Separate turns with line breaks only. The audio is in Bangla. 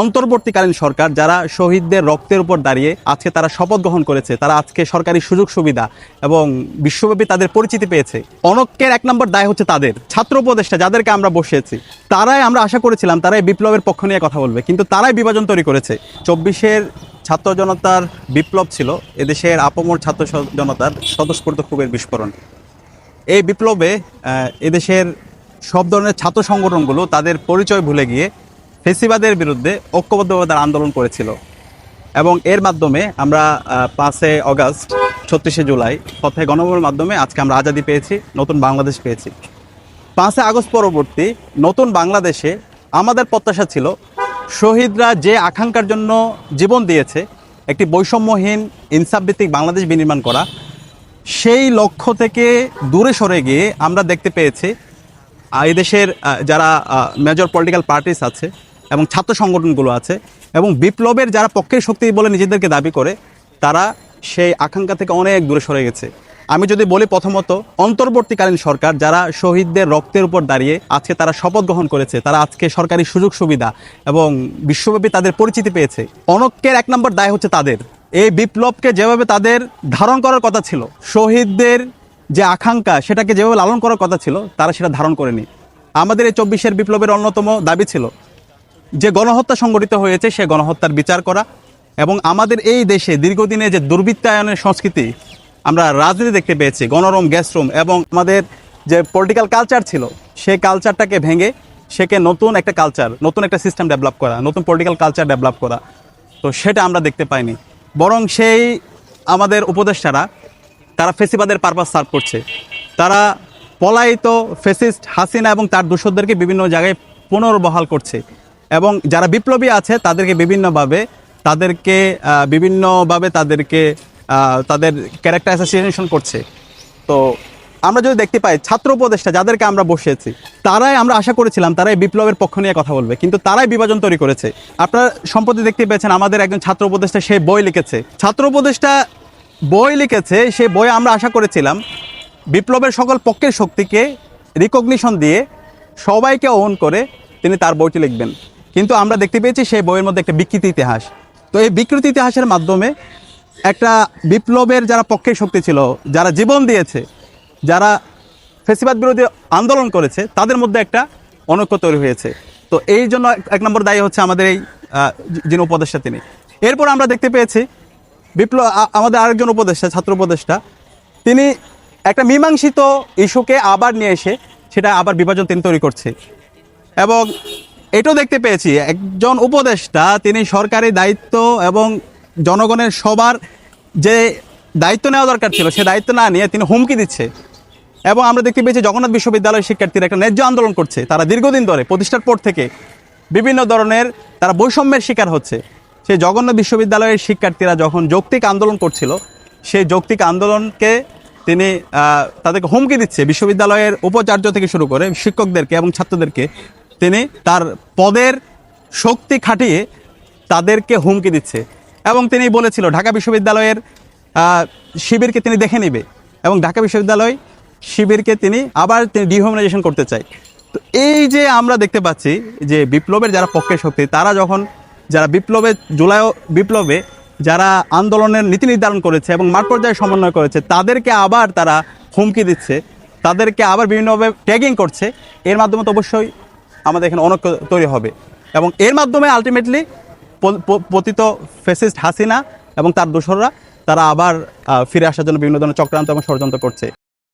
অন্তর্বর্তীকালীন সরকার যারা শহীদদের রক্তের উপর দাঁড়িয়ে আজকে তারা শপথ গ্রহণ করেছে, তারা আজকে সরকারি সুযোগ সুবিধা এবং বিশ্বব্যাপী তাদের পরিচিতি পেয়েছে। অনক্যের এক নম্বর দায় হচ্ছে তাদের, ছাত্র উপদেষ্টা যাদেরকে আমরা বসিয়েছি। তারাই আমরা আশা করেছিলাম তারাই বিপ্লবের পক্ষ নিয়ে কথা বলবে, কিন্তু তারাই বিভাজন তৈরি করেছে। চব্বিশের ছাত্র জনতার বিপ্লব ছিল, এদেশের আপমর ছাত্র জনতার স্বতঃস্ফূর্ত খুবের বিস্ফোরণ। এই বিপ্লবে এদেশের সব ধরনের ছাত্র সংগঠনগুলো তাদের পরিচয় ভুলে গিয়ে ফেসিবাদের বিরুদ্ধে ঐক্যবদ্ধভাবে তারা আন্দোলন করেছিল। এবং এর মাধ্যমে আমরা পাঁচে অগাস্ট ছত্রিশে জুলাই পথে গণভোটের মাধ্যমে আজকে আমরা আজাদি পেয়েছি নতুন বাংলাদেশ পেয়েছি। পাঁচে আগস্ট পরবর্তী নতুন বাংলাদেশে আমাদের প্রত্যাশা ছিল শহীদরা যে আকাঙ্ক্ষার জন্য জীবন দিয়েছে একটি বৈষম্যহীন ইনসাফভিত্তিক বাংলাদেশ বিনির্মাণ করা সেই লক্ষ্য থেকে দূরে সরে গিয়ে আমরা দেখতে পেয়েছি আহ, এই দেশের যারা মেজর পলিটিক্যাল পার্টিস আছে এবং ছাত্র সংগঠনগুলো আছে এবং বিপ্লবের যারা পক্ষের শক্তি বলে নিজেদেরকে দাবি করে, তারা সেই আকাঙ্ক্ষা থেকে অনেক দূরে সরে গেছে। আমি যদি বলি প্রথমত, অন্তর্বর্তীকালীন সরকার যারা শহীদদের রক্তের উপর দাঁড়িয়ে আজকে তারা শপথ গ্রহণ করেছে, তারা আজকে সরকারি সুযোগ সুবিধা এবং বিশ্বব্যাপী তাদের পরিচিতি পেয়েছে। অনক্যের এক নম্বর দায় হচ্ছে তাদের। এই বিপ্লবকে যেভাবে তাদের ধারণ করার কথা ছিল, শহীদদের যে আকাঙ্ক্ষা সেটাকে যেভাবে লালন করার কথা ছিল, তারা সেটা ধারণ করেনি। আমাদের এই চব্বিশের বিপ্লবের অন্যতম দাবি ছিল যে গণহত্যা সংগঠিত হয়েছে, সে গণহত্যার বিচার করা এবং আমাদের এই দেশে দীর্ঘদিনে যে দুর্বৃত্তায়নের সংস্কৃতি আমরা রাজনীতি দেখতে পেয়েছি, গণরম, গ্যাসরুম এবং আমাদের যে পলিটিক্যাল কালচার ছিল সেই কালচারটাকে ভেঙে সেকে নতুন একটা কালচার নতুন একটা সিস্টেম ডেভেলপ করা, নতুন পলিটিক্যাল কালচার ডেভেলপ করা। তো সেটা আমরা দেখতে পাইনি। বরং সেই আমাদের উপদেষ্টারা, তারা ফেসিবাদের পারপাস সার্ভ করছে। তারা পলায়িত ফেসিস্ট হাসিনা এবং তার দূষরদেরকে বিভিন্ন জায়গায় পুনর্বহাল করছে। এবং যারা বিপ্লবী আছে, তাদেরকে বিভিন্নভাবে তাদেরকে বিভিন্নভাবে তাদেরকে তাদের ক্যারেক্টার অ্যাসোসিয়েশন করছে। তো আমরা যদি দেখতে পাই, ছাত্র উপদেষ্টা যাদেরকে আমরা বসিয়েছি, তারাই আমরা আশা করেছিলাম তারাই বিপ্লবের পক্ষ নিয়ে কথা বলবে, কিন্তু তারাই বিভাজন তৈরি করেছে। আপনারা সম্প্রতি দেখতে পেয়েছেন, আমাদের একজন ছাত্র উপদেষ্টা সে বই লিখেছে। ছাত্র উপদেষ্টা বই লিখেছে, সে বই আমরা আশা করেছিলাম, বিপ্লবের সকল পক্ষের শক্তিকে রিকগনিশন দিয়ে সবাইকে ওন করে তিনি তার বইটি লিখবেন। কিন্তু আমরা দেখতে পেয়েছি সেই বইয়ের মধ্যে একটা বিকৃতি ইতিহাস। তো এই বিকৃতি ইতিহাসের মাধ্যমে একটা বিপ্লবের যারা পক্ষের শক্তি ছিল, যারা জীবন দিয়েছে, যারা ফেসিবাদ বিরোধী আন্দোলন করেছে, তাদের মধ্যে একটা অনৈক্য তৈরি হয়েছে। তো এই জন্য এক- নম্বর দায়ী হচ্ছে আমাদের এই যিনি উপদেষ্টা তিনি। এরপর আমরা দেখতে পেয়েছি বিপ্লব আমাদের আরেকজন উপদেষ্টা, ছাত্র উপদেষ্টা, তিনি একটা মীমাংসিত ইস্যুকে আবার নিয়ে এসে সেটা আবার বিভাজন তিনি তৈরি করছে। এবং এটাও দেখতে পেয়েছি। একজন উপদেষ্টা, তিনি সরকারি দায়িত্ব এবং জনগণের সবার যে দায়িত্ব নেওয়া দরকার ছিল, সে দায়িত্ব না নিয়ে তিনি হুমকি দিচ্ছে। এবং আমরা দেখতে পেয়েছি জগন্নাথ বিশ্ববিদ্যালয়ের শিক্ষার্থীরা একটা ন্যায্য আন্দোলন করছে। তারা দীর্ঘদিন ধরে প্রতিষ্ঠার পর থেকে বিভিন্ন ধরনের তারা বৈষম্যের শিকার হচ্ছে। সেই জগন্নাথ বিশ্ববিদ্যালয়ের শিক্ষার্থীরা যখন যৌক্তিক আন্দোলন করছিল সেই যৌক্তিক আন্দোলনকে তিনি তাদেরকে হুমকি দিচ্ছে। বিশ্ববিদ্যালয়ের উপাচার্য থেকে শুরু করে শিক্ষকদেরকে এবং ছাত্রদেরকে তিনি তার পদের শক্তি খাটিয়ে তাদেরকে হুমকি দিচ্ছে। এবং তিনি বলেছিল, ঢাকা বিশ্ববিদ্যালয়ের শিবিরকে তিনি দেখে নেবে এবং ঢাকা বিশ্ববিদ্যালয় শিবিরকে তিনি আবার তিনি ডিহিউম্যানাইজেশন করতে চায়। তো এই যে আমরা দেখতে পাচ্ছি যে বিপ্লবের যারা পক্ষের শক্তি, তারা যখন যারা বিপ্লবে, জুলাই বিপ্লবে যারা আন্দোলনের নীতি নির্ধারণ করেছে এবং মাঠ পর্যায়ে সমন্বয় করেছে, তাদেরকে আবার তারা হুমকি দিচ্ছে, তাদেরকে আবার বিভিন্নভাবে ট্যাগিং করছে। এর মাধ্যমে তো অবশ্যই আমাদের এখানে অনৈক্য তৈরি হবে। এবং এর মাধ্যমে আলটিমেটলি পতিত ফেসিস্ট হাসিনা এবং তার দোসররা, তারা আবার ফিরে আসার জন্য বিভিন্ন ধরনের চক্রান্ত এবং ষড়যন্ত্র করছে।